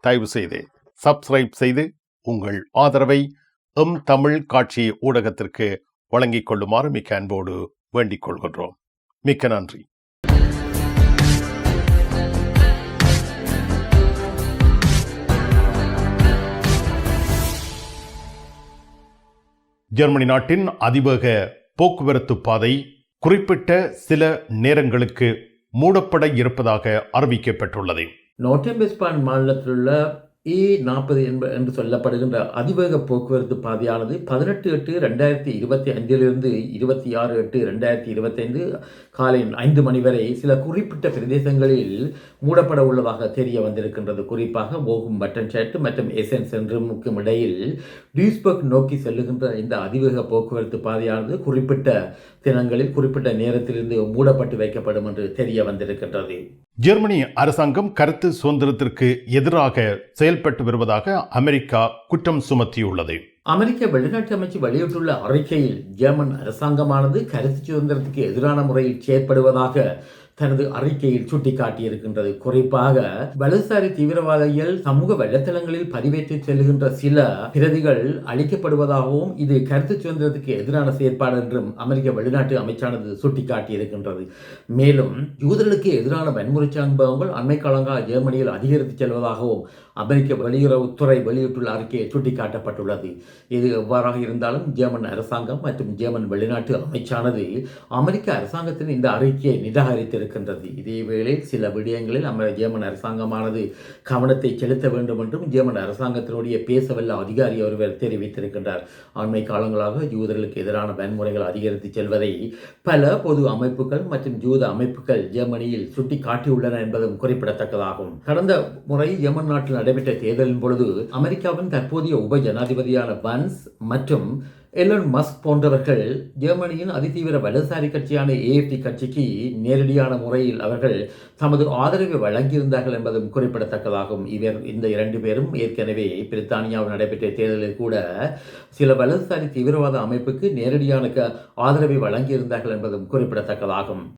தயவு செய்து சப்ஸ்கிரைப் செய்து உங்கள் ஆதரவை எம் தமிழ் காட்சி ஊடகத்திற்கு வழங்கிக் கொள்ளுமாறு மிக்க அன்போடு வேண்டிக் கொள்கின்றோம். மிக்க நன்றி. ஜெர்மனி நாட்டின் அதிவேக போக்குவரத்து பாதை குறிப்பிட்ட சில நேரங்களுக்கு மூடப்பட இருப்பதாக அறிவிக்கப்பட்டுள்ளது. நோட்டம்பெஸ்பான் மாநிலத்தில் உள்ள ஏ e நாற்பது என்ப என்று சொல்லப்படுகின்ற அதிவேக போக்குவரத்து பாதையானது பதினெட்டு எட்டு ரெண்டாயிரத்தி இருபத்தி அஞ்சிலிருந்து இருபத்தி ஆறு எட்டு ரெண்டாயிரத்தி இருபத்தைந்து காலை ஐந்து மணி வரை சில குறிப்பிட்ட பிரதேசங்களில் மூடப்பட உள்ளதாக தெரிய வந்திருக்கின்றது. குறிப்பாக ஓகும் பட்டன்ஷேட் மற்றும் எசன்ஸ் என்றுமுக்கும் இடையில் டியூஸ்பர்க் நோக்கி செல்லுகின்ற இந்த அதிவேக போக்குவரத்து பாதையானது குறிப்பிட்ட தினங்களில் குறிப்பிட்ட நேரத்திலிருந்து மூடப்பட்டு வைக்கப்படும் என்று தெரிய வந்திருக்கின்றது. ஜெர்மனி அரசாங்கம் கருத்து சுதந்திரத்திற்கு எதிராக செயல்பட்டு வருவதாக அமெரிக்கா குற்றம் சுமத்தியுள்ளது. அமெரிக்க வெளிநாட்டு அமைச்சு வெளியிட்டுள்ள அறிக்கையில் ஜெர்மன் அரசாங்கமானது கருத்து சுதந்திரத்துக்கு எதிரான முறையில் செயற்படுவதாக தனது அறிக்கையில் சுட்டிக்காட்டியிருக்கின்றது. குறிப்பாக வலதுசாரி தீவிரவாதிகள் சமூக வலைத்தளங்களில் பதிவேற்றி செல்கின்ற சில பிரதிகள் அளிக்கப்படுவதாகவும் இது கருத்து சுதந்திரத்துக்கு எதிரான செயற்பாடு என்றும் அமெரிக்க வெளிநாட்டு அமைச்சானது சுட்டிக்காட்டியிருக்கின்றது. மேலும் யூதர்களுக்கு எதிரான வன்முறை சம்பவங்கள் அண்மை காலங்கால ஜெர்மனியில் அதிகரித்து செல்வதாகவும் அமெரிக்க வெளியுறவுத்துறை வெளியிட்டுள்ள அறிக்கையில் சுட்டிக்காட்டப்பட்டுள்ளது. இது எவ்வாறாக இருந்தாலும் ஜெர்மன் அரசாங்கம் மற்றும் ஜெர்மன் வெளிநாட்டு அமைச்சானது அமெரிக்க அரசாங்கத்தின் இந்த அறிக்கையை இருக்கின்றது. இதேவேளை சில விடயங்களில் நம்ம ஜேர்மன் அரசாங்கமானது கவனத்தை செலுத்த வேண்டும் என்றும் ஜேர்மன் அரசாங்கத்தினுடைய பேசவல்ல அதிகாரி ஒருவர் தெரிவித்திருக்கின்றார். அண்மை காலங்களாக யூதர்களுக்கு எதிரான வன்முறைகள் அதிகரித்து செல்வதை பல பொது அமைப்புகள் மற்றும் ஜூத அமைப்புகள் ஜெர்மனியில் சுட்டி காட்டியுள்ளன என்பதும் குறிப்பிடத்தக்கதாகும். கடந்த முறை ஜெர்மன் நாட்டில் நடைபெற்ற தேர்தலின் பொழுது அமெரிக்காவின் தற்போதைய உப ஜனாதிபதியான பன்ஸ் மற்றும் எலன் மஸ்க் போன்றவர்கள் ஜெர்மனியின் அதிதீவிர வலதுசாரி கட்சியான ஏஎஃப்டி கட்சிக்கு நேரடியான முறையில் அவர்கள் தமது ஆதரவை வழங்கியிருந்தார்கள் என்பதும் குறிப்பிடத்தக்கதாகும். இவர் இந்த இரண்டு பேரும் ஏற்கனவே பிரித்தானியாவில் நடைபெற்ற தேர்தலில் கூட சில வலதுசாரி தீவிரவாத அமைப்புக்கு நேரடியான க- ஆதரவை வழங்கியிருந்தார்கள் என்பதும் குறிப்பிடத்தக்கதாகும்.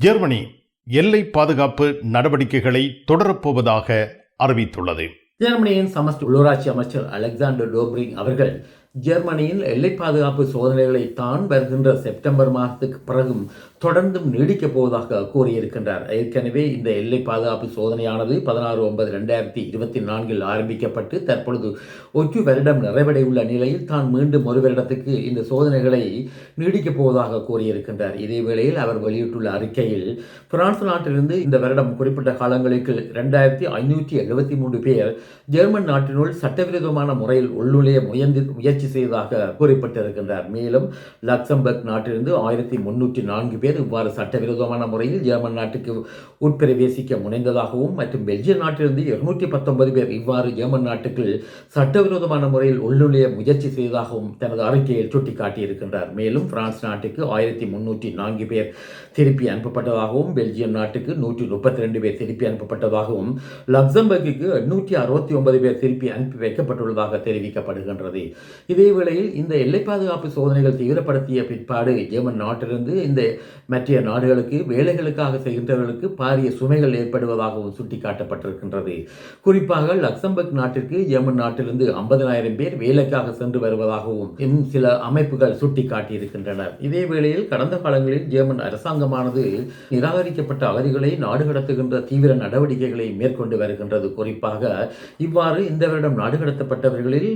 ஜெர்மனி எல்லை பாதுகாப்பு நடவடிக்கைகளை தொடரப்போவதாக அறிவித்துள்ளது. ஜெர்மனியின் சமஸ்ட் உள்ளூராட்சி அமைச்சர் அலெக்சாண்டர் டோப்ரிங் அவர்கள் ஜெர்மனியில் எல்லை பாதுகாப்பு சோதனைகளை தான் வருகின்ற செப்டம்பர் மாதத்துக்கு பிறகும் தொடர்ந்தும் நீடிக்கப் போவதாக கூறியிருக்கின்றார். ஏற்கனவே இந்த எல்லை பாதுகாப்பு சோதனையானது பதினாறு ஒன்பது ரெண்டாயிரத்தி இருபத்தி நான்கில் ஆரம்பிக்கப்பட்டு தற்பொழுது ஒற்று வருடம் நிறைவடையுள்ள நிலையில் தான் மீண்டும் ஒரு வருடத்துக்கு இந்த சோதனைகளை நீடிக்கப் போவதாக கூறியிருக்கின்றார். இதே வேளையில் அவர் வெளியிட்டுள்ள அறிக்கையில் பிரான்ஸ் நாட்டிலிருந்து இந்த வருடம் குறிப்பிட்ட காலங்களுக்கு ரெண்டாயிரத்தி ஐநூற்றி எழுபத்தி மூன்று பேர் ஜெர்மன் நாட்டினுள் சட்டவிரோதமான முறையில் உள்நுழைய முயன்று முயற்சி செய்ததாக குறிப்பிட்டிருக்கின்றார். மேலும் லக்சம்பர்க் நாட்டிலிருந்து ஆயிரத்தி முன்னூற்றி நான்கு பேர் இவ்வாறு சட்டவிரோதமான முறையில் ஜெர்மன் நாட்டுக்கு உட்பிரவேசிக்க முனைந்ததாகவும் மற்றும் பெல்ஜியம் நாட்டிலிருந்து இருநூற்றி பத்தொன்பது பேர் இவ்வாறு ஜெர்மன் நாட்டுக்குள் சட்டவிரோதமான முறையில் உள்ளுழைய முயற்சி செய்ததாகவும் தனது அறிக்கையில் சுட்டிக்காட்டியிருக்கின்றார். மேலும் பிரான்ஸ் நாட்டுக்கு ஆயிரத்தி முன்னூற்றி நான்கு பேர் திருப்பி அனுப்பப்பட்டதாகவும் பெல்ஜியம் நாட்டுக்கு நூற்றி முப்பத்தி ரெண்டு பேர் திருப்பி அனுப்பப்பட்டதாகவும் லக்சம்பர்க்கு எண்ணூற்றி அறுபத்தி ஒன்பது பேர் திருப்பி அனுப்பி வைக்கப்பட்டுள்ளதாக தெரிவிக்கப்படுகின்றது. இதே வேளையில் இந்த எல்லை பாதுகாப்பு சோதனைகள் தீவிரப்படுத்திய பிற்பாடு ஜெர்மன் நாட்டிலிருந்து இந்த மற்ற நாடுகளுக்கு வேலைகளுக்காக செய்கின்றவர்களுக்கு பாரிய சுமைகள் ஏற்படுவதாகவும் சுட்டிக்காட்டப்பட்டிருக்கின்றது. குறிப்பாக லக்சம்பர்க் நாட்டிற்கு ஜெர்மன் நாட்டிலிருந்து ஐம்பதனாயிரம் பேர் வேலைக்காக சென்று வருவதாகவும் இன்னும் சில அமைப்புகள் சுட்டிக்காட்டியிருக்கின்றனர் இதே வேளையில் கடந்த காலங்களில் ஜெர்மன் அரசாங்கமானது நிராகரிக்கப்பட்ட அகதிகளை நாடு கடத்துகின்ற தீவிர நடவடிக்கைகளை மேற்கொண்டு வருகின்றது. குறிப்பாக இவ்வாறு இந்த வருடம் நாடு கடத்தப்பட்டவர்களில்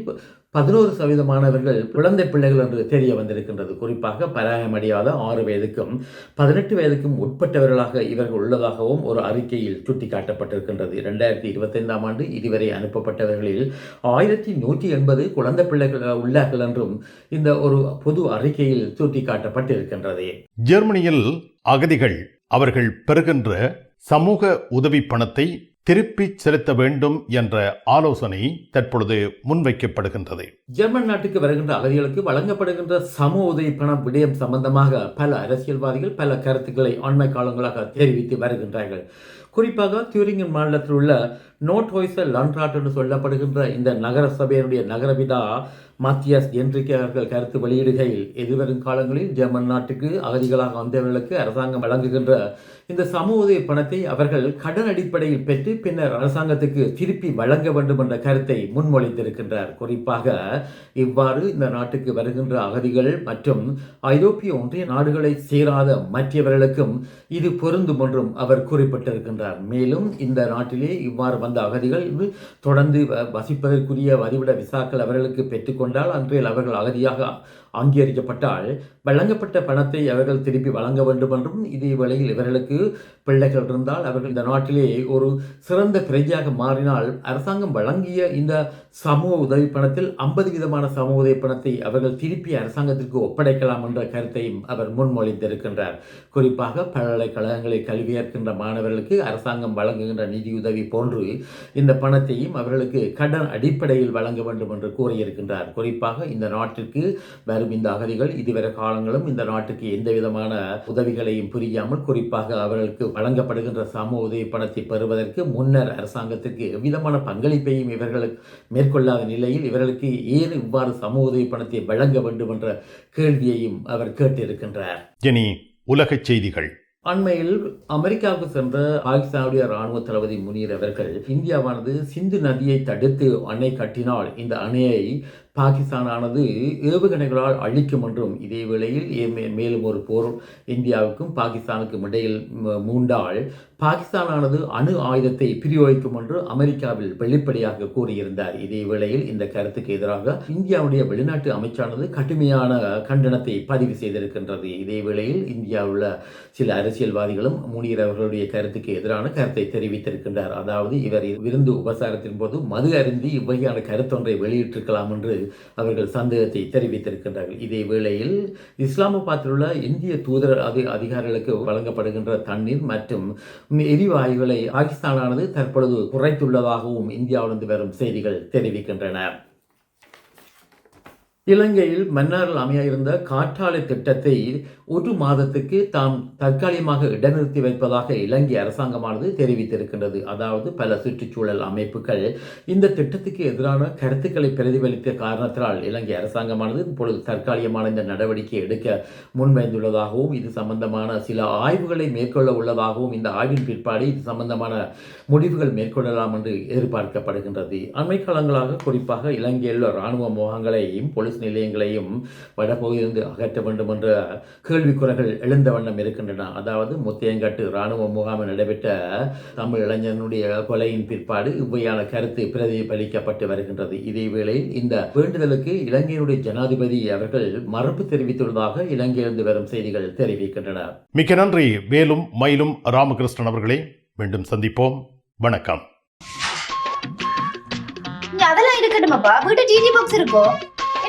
பதினோரு சதவீதமானவர்கள் குழந்தை பிள்ளைகள் என்று தெரிய வந்திருக்கின்றது. குறிப்பாக பராயமடையாத ஆறு வயதுக்கும் பதினெட்டு வயதுக்கும் உட்பட்டவர்களாக இவர்கள் உள்ளதாகவும் ஒரு அறிக்கையில் சுட்டிக்காட்டப்பட்டிருக்கின்றது. இரண்டாயிரத்தி இருபத்தைந்தாம் ஆண்டு இதுவரை அனுப்பப்பட்டவர்களில் ஆயிரத்தி நூற்றி எண்பது குழந்தை பிள்ளைகள் உள்ளார்கள் என்றும் இந்த ஒரு பொது அறிக்கையில் சுட்டிக்காட்டப்பட்டிருக்கின்றது. ஜெர்மனியில் அகதிகள் அவர்கள் பெறுகின்ற சமூக உதவி பணத்தை திருப்பிச் செலுத்த வேண்டும் என்ற ஆலோசனை தற்பொழுது முன்வைக்கப்படுகின்றது. ஜெர்மன் நாட்டுக்கு வருகின்ற அகதிகளுக்கு வழங்கப்படுகின்ற சமூக உதவி பணம் விடயம் சம்பந்தமாக பல அரசியல்வாதிகள் பல கருத்துக்களை அண்மை காலங்களாக தெரிவித்து வருகின்றார்கள். குறிப்பாக தியூரிங்கன் மாநிலத்தில் உள்ள நோட் ஹோய்சல் என்று சொல்லப்படுகின்ற இந்த நகர சபையினுடைய நகரபிதா மாத்தியாஸ் என்றிக்கு அவர்கள் கருத்து வெளியிடுகையில் எதிர்வரும் காலங்களில் ஜெர்மன் நாட்டுக்கு அகதிகளாக வந்தவர்களுக்கு அரசாங்கம் வழங்குகின்ற இந்த சமூக உதவி பணத்தை அவர்கள் கடன் அடிப்படையில் பெற்று பின்னர் அரசாங்கத்துக்கு திருப்பி வழங்க வேண்டும் என்ற கருத்தை முன்மொழிந்திருக்கின்றார். குறிப்பாக இவ்வாறு இந்த நாட்டுக்கு வருகின்ற அகதிகள் மற்றும் ஐரோப்பிய ஒன்றிய நாடுகளை சேராத மற்றவர்களுக்கும் இது பொருந்தும் என்றும் அவர் குறிப்பிட்டிருக்கின்றார். மேலும் இந்த நாட்டிலே இவ்வாறு வந்த அகதிகள் தொடர்ந்து வ- வசிப்பதற்குரிய வரிவிட விசாக்கள் அவர்களுக்கு பெற்றுக்கொண்டால் அன்றையில் அவர்கள் அகதியாக அங்கீகரிக்கப்பட்டால் வழங்கப்பட்ட பணத்தை அவர்கள் திருப்பி வழங்க வேண்டும் என்றும் இதே வேளையில் இவர்களுக்கு பிள்ளைகள் இருந்தால் அவர்கள் இந்த நாட்டிலே ஒரு சிறந்த பிரஜையாக மாறினால் அரசாங்கம் வழங்கிய இந்த சமூக உதவி பணத்தில் ஐம்பது விதமான சமூக உதவி பணத்தை அவர்கள் திருப்பி அரசாங்கத்திற்கு ஒப்படைக்கலாம் என்ற கருத்தையும் அவர் முன்மொழிந்திருக்கின்றார். குறிப்பாக பல்கலைக்கழகங்களில் கல்வி ஏற்கின்ற மாணவர்களுக்கு அரசாங்கம் வழங்குகின்ற நிதியுதவி போன்று இந்த பணத்தையும் அவர்களுக்கு கடன் அடிப்படையில் வழங்க வேண்டும் என்று கூறியிருக்கின்றார். குறிப்பாக இந்த நாட்டிற்கு வரும் இந்த அகதிகள் இதுவரை காலங்களும் இந்த நாட்டுக்கு எந்த விதமான உதவிகளையும் புரியாமல் குறிப்பாக அவர்களுக்கு வழங்கப்படுகின்ற சமூக உதவி பணத்தை பெறுவதற்கு முன்னர் அரசாங்கத்திற்கு எவ்விதமான பங்களிப்பையும் இவர்கள் மேற்கொள்ளாத நிலையில் இவர்களுக்கு ஏன் இவ்வாறு சமூக உதவி பணத்தை வழங்க வேண்டும் என்ற கேள்வியையும் அவர் கேட்டிருக்கின்றார். இனி உலகச் செய்திகள். அண்மையில் அமெரிக்காவுக்கு சென்ற பாகிஸ்தானுடைய ராணுவ தளபதி முனீர் அவர்கள் இந்தியாவானது சிந்து நதியை தடுத்து அணை கட்டினால் இந்த அணையை பாகிஸ்தானானது ஏவுகணைகளால் அழிக்கும் என்றும் இதே வேளையில் ஏ- மேலும் ஒரு போர் இந்தியாவுக்கும் பாகிஸ்தானுக்கும் இடையில் மூண்டால் பாகிஸ்தானானது அணு ஆயுதத்தை பிரியோகிக்கும் என்று அமெரிக்காவில் வெளிப்படையாக கூறியிருந்தார். இதே வேளையில் இந்த கருத்துக்கு எதிராக இந்தியாவுடைய வெளிநாட்டு அமைச்சானது கடுமையான கண்டனத்தை பதிவு செய்திருக்கின்றது. இதே வேளையில் இந்தியாவில் உள்ள சில அரசியல்வாதிகளும் முனீர் அவர்களுடைய கருத்துக்கு எதிரான கருத்தை தெரிவித்திருக்கின்றார். அதாவது இவர் விருந்து உபசாரத்தின் போது மது அருந்தி இவ்வகையான கருத்தொன்றை வெளியிட்டிருக்கலாம் என்று அவர்கள் சந்தேகத்தை தெரிவித்திருக்கின்றார்கள். இதே வேளையில் இஸ்லாமாபாத்தில் உள்ள இந்திய தூதர் அதி அதிகாரிகளுக்கு வழங்கப்படுகின்ற தண்ணீர் மற்றும் எரிவாயுகளை பாகிஸ்தானானது தற்பொழுது குறைத்துள்ளதாகவும் இந்தியாவிலிருந்து வரும் செய்திகள் தெரிவிக்கின்றன. இலங்கையில் மன்னாரில் அமையிருந்த காற்றாலை திட்டத்தை ஒரு மாதத்துக்கு தாம் தற்காலிகமாக இடைநிறுத்தி வைப்பதாக இலங்கை அரசாங்கமானது தெரிவித்திருக்கின்றது. அதாவது பல சுற்றுச்சூழல் அமைப்புகள் இந்த திட்டத்துக்கு எதிரான கருத்துக்களை பிரதிபலித்த காரணத்தினால் இலங்கை அரசாங்கமானது இப்பொழுது தற்காலிகமான இந்த நடவடிக்கை எடுக்க முன்வைந்துள்ளதாகவும் இது சம்பந்தமான சில ஆய்வுகளை மேற்கொள்ள உள்ளதாகவும் இந்த ஆய்வின் பிற்பாடு இது சம்பந்தமான முடிவுகள் மேற்கொள்ளலாம் என்று எதிர்பார்க்கப்படுகின்றது. அண்மை காலங்களாக குறிப்பாக இலங்கையில் உள்ள இராணுவ முகாம்களையும் பொழுது நிலையங்களையும் வடபகுதியிலிருந்து அகற்ற வேண்டும் என்ற கேள்விக்குறைகள் எழுந்த வண்ணம் இருக்கின்றன. அதாவது முத்தையங்காட்டு இராணுவ முகாமில் நடைபெற்ற தமிழ் இளைஞனுடைய கொலையின் பிற்பாடு இவ்வையான கருத்து பிரதிபலிக்கப்பட்டு வருகின்றது. இதே வேளையில் இந்த வேண்டுதலுக்கு இலங்கையினுடைய ஜனாதிபதி அவர்கள் மறுப்பு தெரிவித்துள்ளதாக இலங்கையிலிருந்து வரும் செய்திகள் தெரிவிக்கின்றன. மிக்க நன்றி. வேலும் மயிலும் ராமகிருஷ்ணன் அவர்களே மீண்டும் சந்திப்போம். வணக்கம். அதெல்லாம் இருக்கட்டுமாப்பா? வீட்டு டிடி பாக்ஸ் இருக்கோ?